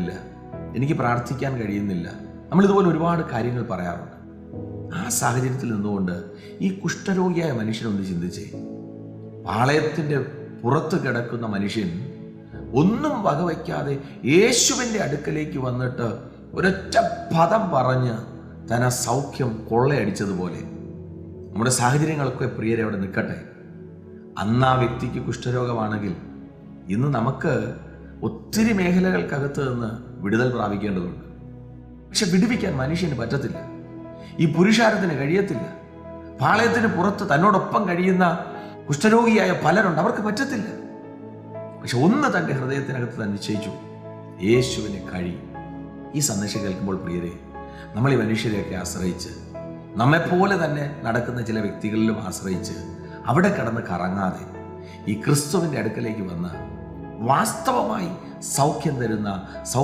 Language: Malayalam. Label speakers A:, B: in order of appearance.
A: ഇല്ല. എനിക്ക് പ്രാർത്ഥിക്കാൻ കഴിയുന്നില്ല. നമ്മൾ ഇതുപോലെ ഒരുപാട് കാര്യങ്ങൾ പറയാറുണ്ട്. ആ സാഹചര്യത്തിൽ നിന്നുകൊണ്ട് ഈ കുഷ്ഠരോഗിയായ മനുഷ്യനൊന്ന് ചിന്തിച്ചേ. പാളയത്തിന്റെ പുറത്ത് കിടക്കുന്ന മനുഷ്യൻ ഒന്നും വകവയ്ക്കാതെ യേശുവിന്റെ അടുക്കലേക്ക് വന്നിട്ട് ഒരൊറ്റ പദം പറഞ്ഞ് തന്നെ സൗഖ്യം കൊള്ളയടിച്ചതുപോലെ. നമ്മുടെ സാഹചര്യങ്ങളൊക്കെ പ്രിയരെ അവിടെ നിൽക്കട്ടെ. അന്ന് ആ വ്യക്തിക്ക് കുഷ്ഠരോഗമാണെങ്കിൽ ഇന്ന് നമുക്ക് ഒത്തിരി മേഖലകൾക്കകത്ത് നിന്ന് വിടുതൽ പ്രാപിക്കേണ്ടതുണ്ട്. പക്ഷെ വിടുവിക്കാൻ മനുഷ്യന് പറ്റത്തില്ല. ഈ പുരുഷാരത്തിന് കഴിയത്തില്ല. പാളയത്തിന് പുറത്ത് തന്നോടൊപ്പം കഴിയുന്ന കുഷ്ഠരോഗിയായ പലരുണ്ട്. അവർക്ക് പറ്റത്തില്ല. പക്ഷെ ഒന്ന് തന്റെ ഹൃദയത്തിനകത്ത് തന്നെ നിശ്ചയിച്ചു. യേശുവിനെ കഴി. ഈ സന്ദേശം കേൾക്കുമ്പോൾ പ്രിയരെ നമ്മൾ ഈ മനുഷ്യരെയൊക്കെ ആശ്രയിച്ച് നമ്മെപ്പോലെ തന്നെ നടക്കുന്ന ചില വ്യക്തികളിലും ആശ്രയിച്ച് അവിടെ കടന്ന് കറങ്ങാതെ ഈ ക്രിസ്തുവിന്റെ അടുക്കലേക്ക് വന്ന് വാസ്തവമായി സൗഖ്യം തരുന്ന സൗ